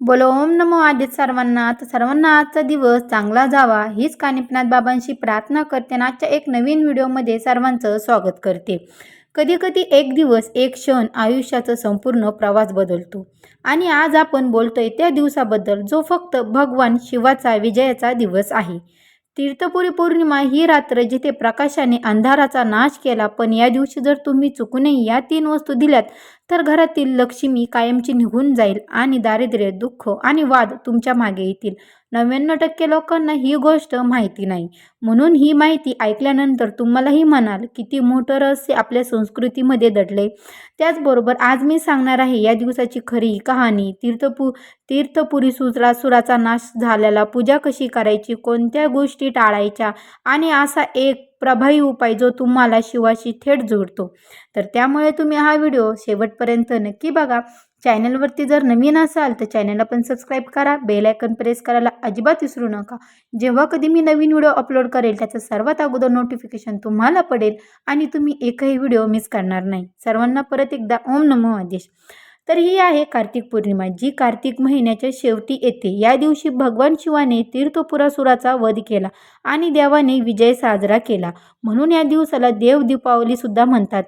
बोलो ओम नमो आदित सर्वांना तर सर्वांना आजचा दिवस चांगला जावा हीच कानिपनाथ बाबांशी प्रार्थना करते आणि आजच्या एक नवीन व्हिडिओमध्ये सर्वांचं स्वागत करते. कधी कधी एक दिवस एक क्षण आयुष्याचा संपूर्ण प्रवास बदलतो. आणि आज आपण बोलतोय त्या दिवसाबद्दल जो फक्त भगवान शिवाचा विजयाचा दिवस आहे. तीर्थपुरी पौर्णिमा ही रात्र जिथे प्रकाशाने अंधाराचा नाश केला पण या दिवशी जर तुम्ही चुकूनही या तीन वस्तू दिल्यात तर घरातील लक्ष्मी कायमची निघून जाईल आणि दारिद्र्य दुःख आणि वाद तुमच्या मागे येतील. नव्याण्णव टक्के लोकांना ही गोष्ट माहिती नाही. म्हणून ही माहिती ऐकल्यानंतर तुम्हालाही म्हणाल किती मोठं रहस्य आपल्या संस्कृतीमध्ये दडले त्याचबरोबर आज मी सांगणार आहे या दिवसाची खरी कहाणी तीर्थपु तीर्थपुरी सुरा सुराचा नाश झालेला पूजा कशी करायची कोणत्या गोष्टी टाळायच्या आणि असा एक प्रभावी उपाय जो तुम्हाला शिवाशी थेट जोडतो. तर त्यामुळे तुम्ही हा व्हिडिओ शेवटपर्यंत नक्की बघा. चॅनलवरती जर नवीन असाल तर चॅनलला पण सबस्क्राईब करा. बेल आयकन प्रेस करायला अजिबात विसरू नका. जेव्हा कधी मी नवीन व्हिडिओ अपलोड करेल त्याचं सर्वात अगोदर नोटिफिकेशन तुम्हाला पडेल आणि तुम्ही एकही व्हिडिओ मिस करणार नाही. सर्वांना परत एकदा ओम नमो आदेश. तर ही आहे कार्तिक पौर्णिमा जी कार्तिक महिन्याच्या शेवटी येते. या दिवशी भगवान शिवाने तीर्थपुरासुराचा वध केला आणि देवाने विजय साजरा केला. म्हणून या दिवसाला देव दीपावली सुद्धा म्हणतात.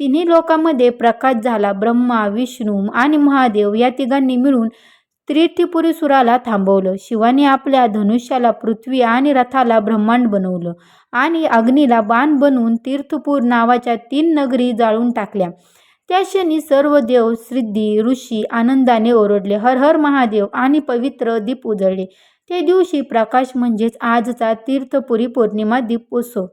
तिन्ही लोकांमध्ये प्रकाश झाला. ब्रह्मा विष्णू आणि महादेव या तिघांनी मिळून त्रिपुरीसुराला थांबवलं. शिवाने आपल्या धनुष्याला पृथ्वी आणि रथाला ब्रह्मांड बनवलं आणि अग्नीला बाण बनवून तीर्थपूर नावाच्या तीन नगरी जाळून टाकल्या. त्या क्षणी सर्व देव सिद्धी ऋषी आनंदाने ओरडले. हर हर महादेव आणि पवित्र दीप उजळले. त्या दिवशी प्रकाश म्हणजेच आजचा तीर्थपुरी पौर्णिमा दीपोत्सव.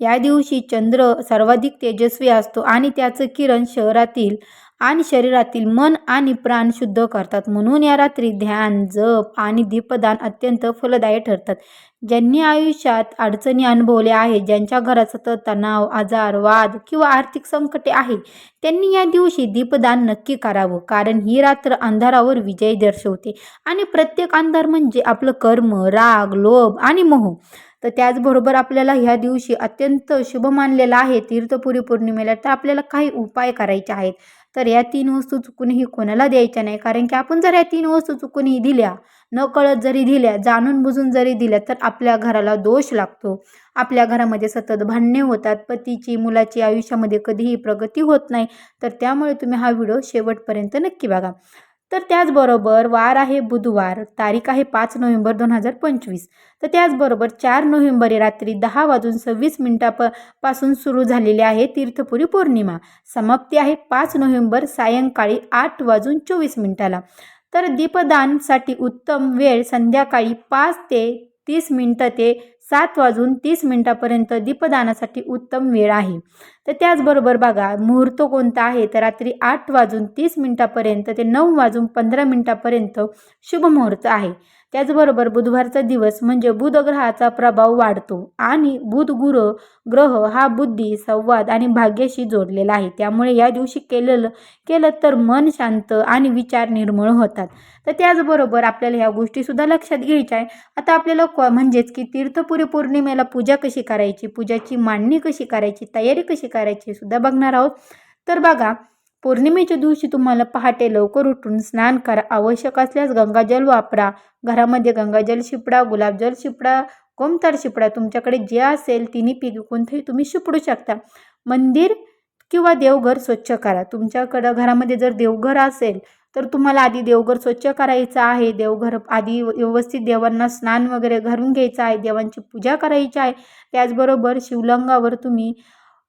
या दिवशी चंद्र सर्वाधिक तेजस्वी असतो आणि त्याचं किरण शहरातील आणि शरीरातील मन आणि प्राण शुद्ध करतात. म्हणून या रात्री ध्यान जप आणि दीपदान अत्यंत फलदायी ठरतात. ज्यांनी आयुष्यात अडचणी अनुभवल्या आहेत ज्यांच्या घरात सतत तणाव आजार वाद किंवा आर्थिक संकटे आहे त्यांनी या दिवशी दीपदान नक्की करावं. कारण ही रात्र अंधारावर विजय दर्शवते. आणि प्रत्येक अंधार म्हणजे आपलं कर्म राग लोभ आणि मोह. तर त्याचबरोबर आपल्याला ह्या दिवशी अत्यंत शुभ मानलेला आहे तीर्थपुरी पौर्णिमेला. तर आपल्याला काही उपाय करायचे आहेत. तर या तीन वस्तू चुकूनही कोणाला द्यायच्या नाही. कारण की आपण जर या तीन वस्तू चुकूनही दिल्या न कळत जरी दिल्या जाणून बुजून जरी दिल्या तर आपल्या घराला दोष लागतो. आपल्या घरामध्ये सतत भांडणे होतात. पतीची मुलाची आयुष्यामध्ये कधीही प्रगती होत नाही. तर त्यामुळे तुम्ही हा व्हिडिओ शेवटपर्यंत नक्की बघा. तर त्याचबरोबर वार आहे बुधवार तारीख आहे पाच नोव्हेंबर दोन हजार पंचवीस. तर त्याचबरोबर चार नोव्हेंबर रात्री दहा वाजून सव्वीस मिनिटापपासून सुरू झालेली आहे तीर्थपुरी पौर्णिमा. समाप्ती आहे पाच नोव्हेंबर सायंकाळी आठ वाजून चोवीस मिनिटाला. तर दीपदानसाठी उत्तम वेळ संध्याकाळी पाच ते तीस मिनटं ते सात वाजून तीस मिनटापर्यंत दीपदानासाठी उत्तम वेळ आहे. तर त्याचबरोबर बघा मुहूर्त कोणता आहे? तर रात्री आठ वाजून तीस मिनटापर्यंत ते नऊ वाजून पंधरा मिनटापर्यंत शुभ मुहूर्त आहे. त्याचबरोबर बुधवारचा दिवस म्हणजे बुध ग्रहाचा प्रभाव वाढतो आणि बुध गुरु ग्रह हा बुद्धी संवाद आणि भाग्याशी जोडलेला आहे. त्यामुळे या दिवशी केलेलं केलं तर मन शांत आणि विचार निर्मळ होतात. तर त्याचबरोबर आपल्याला ह्या गोष्टीसुद्धा लक्षात घ्यायच्या आहे. आता आपल्याला क म्हणजेच की तीर्थपुरी पौर्णिमेला पूजा कशी करायची पूजाची मांडणी कशी करायची तयारी कशी करायची सुद्धा बघणार आहोत. तर बघा पौर्णिमेच्या दिवशी तुम्हाला पहाटे लवकर उठून स्नान करा. आवश्यक असल्यास गंगाजल वापरा. घरामध्ये गंगाजल शिपडा गुलाबजल शिपडा कोमतार शिपडा तुमच्याकडे जे असेल तिन्ही पीक कोणतंही तुम्ही शिपडू शकता. मंदिर किंवा देवघर स्वच्छ करा. तुमच्याकडं घरामध्ये जर देवघर असेल तर तुम्हाला आधी देवघर स्वच्छ करायचं आहे. देवघर आधी व्यवस्थित देवांना स्नान वगैरे घरून घ्यायचं आहे. देवांची पूजा करायची आहे. त्याचबरोबर शिवलंगावर तुम्ही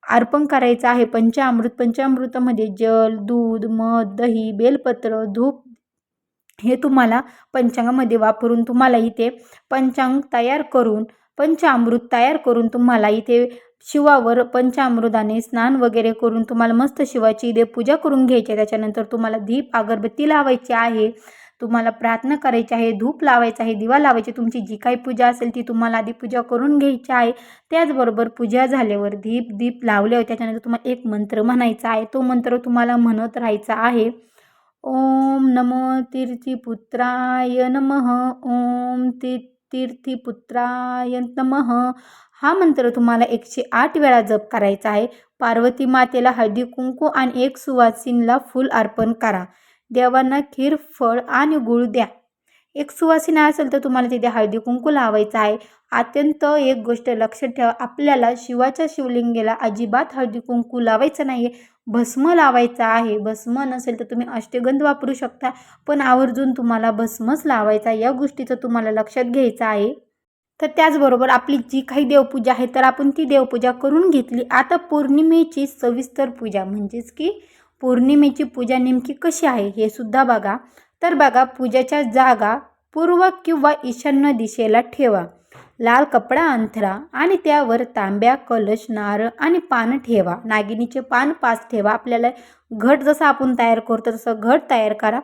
अर्पण करायचं आहे. पंचामृत पंचामृतामध्ये जल दूध मध दही बेलपत्र धूप हे तुम्हाला पंचांगामध्ये वापरून तुम्हाला इथे पंचांग तयार करून पंचामृत तयार करून तुम्हाला इथे शिवावर पंचामृताने स्नान वगैरे करून तुम्हाला मस्त शिवाची इथे पूजा करून घ्यायची आहे. त्याच्यानंतर तुम्हाला दीप अगरबत्ती लावायची आहे. तुम्हाला प्रार्थना करायची आहे धूप लावायचं आहे दिवा लावायची तुमची जी काही पूजा असेल ती तुम्हाला आधी पूजा करून घ्यायची आहे. त्याचबरोबर पूजा झाल्यावर दीप दीप लावल्यावर त्याच्यानंतर तुम्हाला एक मंत्र म्हणायचा आहे. तो मंत्र तुम्हाला म्हणत राहायचा आहे. ओम नमो तीर्थीपुत्राय नमः ओम ती तीर्थीपुत्राय नमः. हा मंत्र तुम्हाला एकशे आठ वेळा जप करायचा आहे. पार्वती मातेला हळदी कुंकू आणि एक सुवासिनला फूल अर्पण करा. देवांना खीर फळ आणि गुळ द्या. एक सुवासिनी असेल तर तुम्हाला तिथे हळदी कुंकू लावायचं आहे. अत्यंत एक गोष्ट लक्षात ठेवा. आपल्याला शिवाच्या शिवलिंगेला अजिबात हळदी कुंकू लावायचं नाही आहे भस्म लावायचा आहे. भस्म नसेल तर तुम्ही अष्टगंध वापरू शकता. पण आवर्जून तुम्हाला भस्मच लावायचा आहे. या गोष्टीचं तुम्हाला लक्षात घ्यायचं आहे. तर त्याचबरोबर आपली जी काही देवपूजा आहे तर आपण ती देवपूजा करून घेतली. आता पौर्णिमेची सविस्तर पूजा. म्हणजेच की पौर्णिमेची पूजा नेमकी कशी आहे हे सुद्धा बघा. तर बघा पूजेच्या जागा पूर्व किंवा ईशान्य दिशेला ठेवा. लाल कपडा अंथरा आणि त्यावर तांब्या कलश नारळ आणि पान ठेवा. नागिनीचे पान पाच ठेवा. आपल्याला घट जसं आपण तयार करतो तसं घट तयार करा.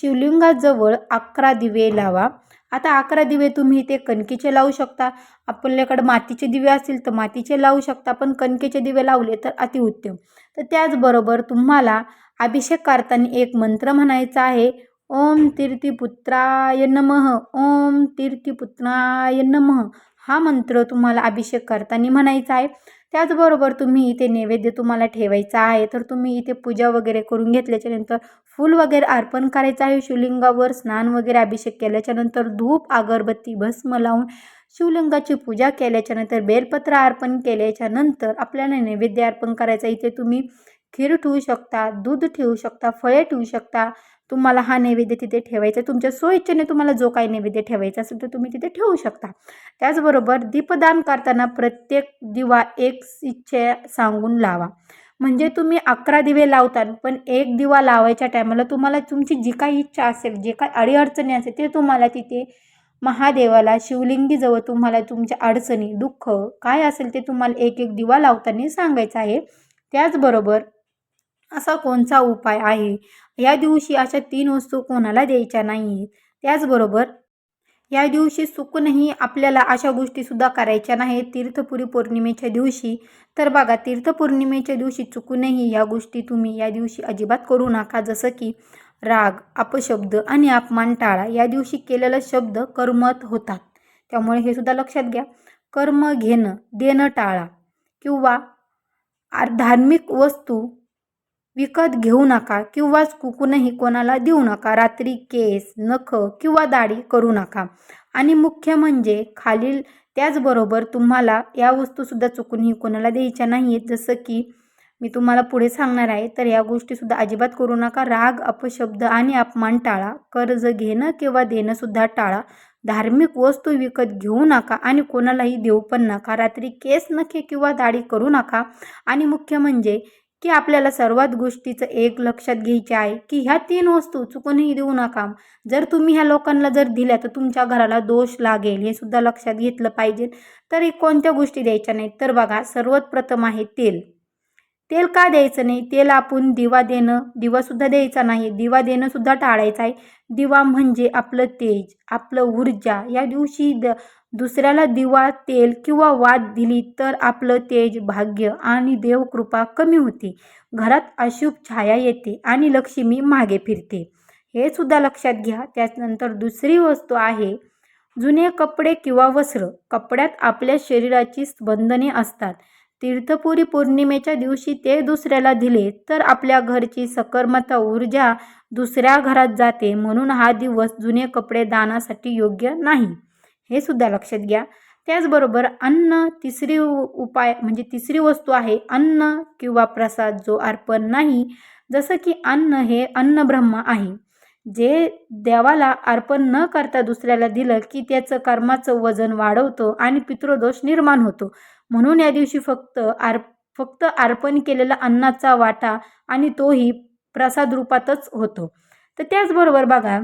शिवलिंगाजवळ अकरा दिवे लावा. आता अकरा दिवे तुम्ही इथे कणकीचे लावू शकता. आपल्याकडे मातीचे दिवे असतील तर मातीचे लावू शकता. पण कणकेचे दिवे लावले तर अतिउत्तम. तर त्याचबरोबर तुम्हाला अभिषेक करताना एक मंत्र म्हणायचा आहे. ओम तीर्थीपुत्राय नमः ओम तीर्थीपुत्राय नमः. हा मंत्र तुम्हाला अभिषेक करताना म्हणायचा आहे. त्याचबरोबर तुम्ही इथे नैवेद्य तुम्हाला ठेवायचा आहे तर तुम्ही इथे पूजा वगैरे करून घेतल्याच्यानंतर फूल वगैरे अर्पण करायचं आहे शिवलिंगावर स्नान वगैरे अभिषेक केल्याच्यानंतर धूप अगरबत्ती भस्म लावून शिवलिंगाची पूजा केल्याच्यानंतर बेलपत्र अर्पण केल्याच्यानंतर आपल्याला नैवेद्य अर्पण करायचं इथे तुम्ही खीर ठेवू शकता दूध ठेवू शकता फळे ठेवू शकता तुम्हाला हा नैवेद्य तिथे ठेवायचा तुमच्या सोयीच्छेने तुम्हाला जो काही नैवेद्य ठेवायचा असेल तर तुम्ही तिथे ठेवू शकता. त्याचबरोबर दीपदान करताना प्रत्येक दिवा एक इच्छे सांगून लावा. म्हणजे तुम्ही अकरा दिवे लावता पण एक दिवा लावायच्या टायमाला तुम्हाला तुमची जी काही इच्छा असेल जे काही अडीअडचणी असेल ते तुम्हाला तिथे महादेवाला शिवलिंगीजवळ तुम्हाला तुमच्या अडचणी दुःख काय असेल ते तुम्हाला एक एक दिवा लावताना सांगायचं आहे. त्याचबरोबर असा कोणता उपाय आहे? या दिवशी अशा तीन वस्तू कोणाला द्यायच्या नाही आहेत त्याचबरोबर या दिवशी चुकूनही आपल्याला अशा गोष्टीसुद्धा करायच्या नाहीत तीर्थपुरी पौर्णिमेच्या दिवशी तर बघा तीर्थपौर्णिमेच्या दिवशी चुकूनही या गोष्टी तुम्ही या दिवशी अजिबात करू नका. जसं की राग अपशब्द आणि अपमान टाळा या दिवशी केलेला शब्द कर्मत होतात. त्यामुळे हे सुद्धा लक्षात घ्या. कर्म घेणं देणं टाळा किंवा धार्मिक वस्तू विकत घेऊ नका किंवा कुकूनही कोणाला देऊ नका. रात्री केस नख किंवा दाढी करू नका. आणि मुख्य म्हणजे खालील त्याचबरोबर तुम्हाला या वस्तूसुद्धा चुकूनही कोणाला द्यायच्या नाही आहेत जसं की मी तुम्हाला पुढे सांगणार आहे तर या गोष्टीसुद्धा अजिबात करू नका. राग अपशब्द आणि अपमान टाळा. कर्ज घेणं किंवा देणंसुद्धा टाळा. धार्मिक वस्तू विकत घेऊ नका आणि कोणालाही देऊ पण नका. रात्री केस नखे किंवा दाढी करू नका. आणि मुख्य म्हणजे की आपल्याला सर्वात गोष्टीचं एक लक्षात घ्यायचे आहे की ह्या तीन वस्तू चुकूनही देऊ नका. जर तुम्ही ह्या लोकांना जर दिल्या तर तुमच्या घराला दोष लागेल हे सुद्धा लक्षात घेतलं पाहिजे. तरी कोणत्या गोष्टी द्यायच्या नाहीत? तर बघा सर्वात प्रथम आहे तेल. तेल का द्यायचं नाही? तेल आपण दिवा देणं दिवासुद्धा द्यायचा नाही. दिवा देणं सुद्धा टाळायचं आहे. दिवा म्हणजे आपलं तेज आपलं ऊर्जा. या दिवशी द दुसऱ्याला दिवा तेल किंवा वाद दिली तर आपलं तेज भाग्य आणि देवकृपा कमी होते. घरात अशुभ छाया येते आणि लक्ष्मी मागे फिरते. हे सुद्धा लक्षात घ्या. त्यानंतर दुसरी वस्तू आहे जुने कपडे किंवा वस्त्र. कपड्यात आपल्या शरीराची बंधने असतात. तीर्थपुरी पौर्णिमेच्या दिवशी ते दुसऱ्याला दिले तर आपल्या घरची सकर्मता ऊर्जा दुसऱ्या घरात जाते म्हणून हा दिवस जुने कपडे दानासाठी योग्य नाही. हे सुद्धा लक्षात घ्या. त्याचबरोबर अन्न तिसरी उपाय म्हणजे तिसरी वस्तू आहे अन्न किंवा प्रसाद जो अर्पण नाही. जसं की अन्न हे अन्न ब्रह्म आहे. जे देवाला अर्पण न करता दुसऱ्याला दिलं की त्याचं कर्माचं वजन वाढवतो आणि पितृदोष निर्माण होतो. म्हणून या दिवशी फक्त आर फक्त अर्पण केलेला अन्नाचा वाटा आणि तोही प्रसाद रूपातच होतो. तर त्याचबरोबर बघा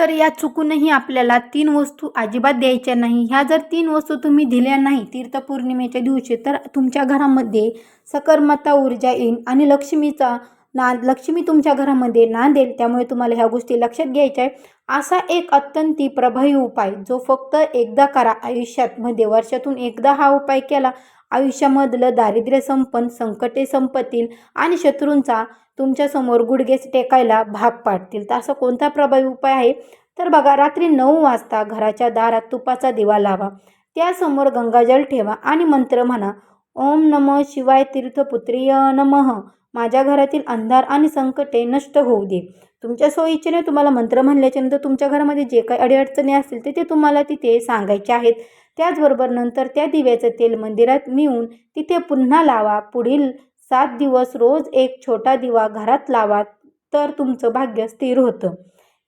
तर या चुकूनही आपल्याला तीन वस्तू अजिबात द्यायच्या नाही. ह्या जर तीन वस्तू तुम्ही दिल्या नाही तीर्थपौर्णिमेच्या दिवशी तर तुमच्या घरामध्ये सकर्मता ऊर्जा येईल आणि लक्ष्मीचा ना लक्ष्मी तुमच्या घरामध्ये नांदेल त्यामुळे तुम्हाला ह्या गोष्टी लक्षात घ्यायच्या आहे असा एक अत्यंत प्रभावी उपाय जो फक्त एकदा करा आयुष्यात मध्ये वर्षातून एकदा हा उपाय केला आयुष्यामधलं दारिद्र्य संपन संकटे संपतील आणि शत्रूंचा तुमच्यासमोर गुडघेस टेकायला भाग पाडतील. तर असा कोणता प्रभावी उपाय आहे? तर बघा रात्री नऊ वाजता घराच्या दारात तुपाचा दिवा लावा. त्यासमोर गंगाजल ठेवा आणि मंत्र म्हणा ओम नम शिवाय तीर्थपुत्रीय नमः. माझ्या घरातील अंधार आणि संकटे नष्ट होऊ दे. तुमच्या सोयीचेने तुम्हाला मंत्र म्हणल्याच्यानंतर तुमच्या घरामध्ये जे काही अडीअडचणी असतील ते ते तुम्हाला तिथे सांगायचे आहेत. त्याचबरोबर नंतर त्या दिव्याचं तेल मंदिरात नेऊन तिथे पुन्हा लावा. पुढील सात दिवस रोज एक छोटा दिवा घरात लावा तर तुमचं भाग्य स्थिर होतं.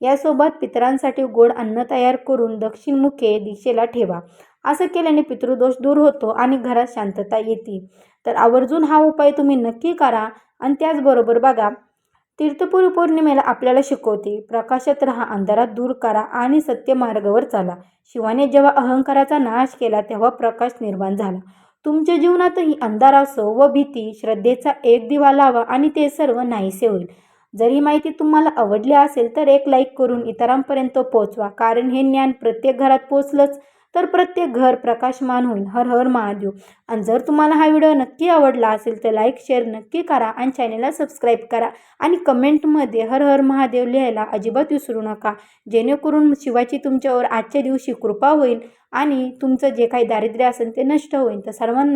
यासोबत पितरांसाठी गोड अन्न तयार करून दक्षिणमुखे दिशेला ठेवा. असं केल्याने पितृदोष दूर होतो आणि घरात शांतता येते. तर आवर्जून हा उपाय तुम्ही नक्की करा आणि त्याचबरोबर बघा तीर्थपुरी पौर्णिमेला आपल्याला शिकवते प्रकाशात राहा अंधारात दूर करा आणि सत्य मार्गावर चाला. शिवाने जेव्हा अहंकाराचा नाश केला तेव्हा प्रकाश निर्माण झाला. तुमच्या जीवनातही अंधार असो व भीती श्रद्धेचा एक दिवा लावा आणि ते सर्व नाहीसे होईल. जर ही माहिती तुम्हाला आवडली असेल तर एक लाईक करून इतरांपर्यंत पोहोचवा. कारण हे ज्ञान प्रत्येक घरात पोचलंच तर प्रत्येक घर प्रकाशमान होईल. हर हर महादेव. आणि जर तुम्हाला हा व्हिडिओ नक्की आवडला असेल तर लाईक शेअर नक्की करा आणि चॅनलला सबस्क्राईब करा. आणि कमेंटमध्ये हर हर महादेव लिहायला अजिबात विसरू नका. जेणेकरून शिवाची तुमच्यावर आजच्या दिवशी कृपा होईल. आणि तुमचं जे काही दारिद्र्य असेल ते नष्ट होईल. तर सर्वांना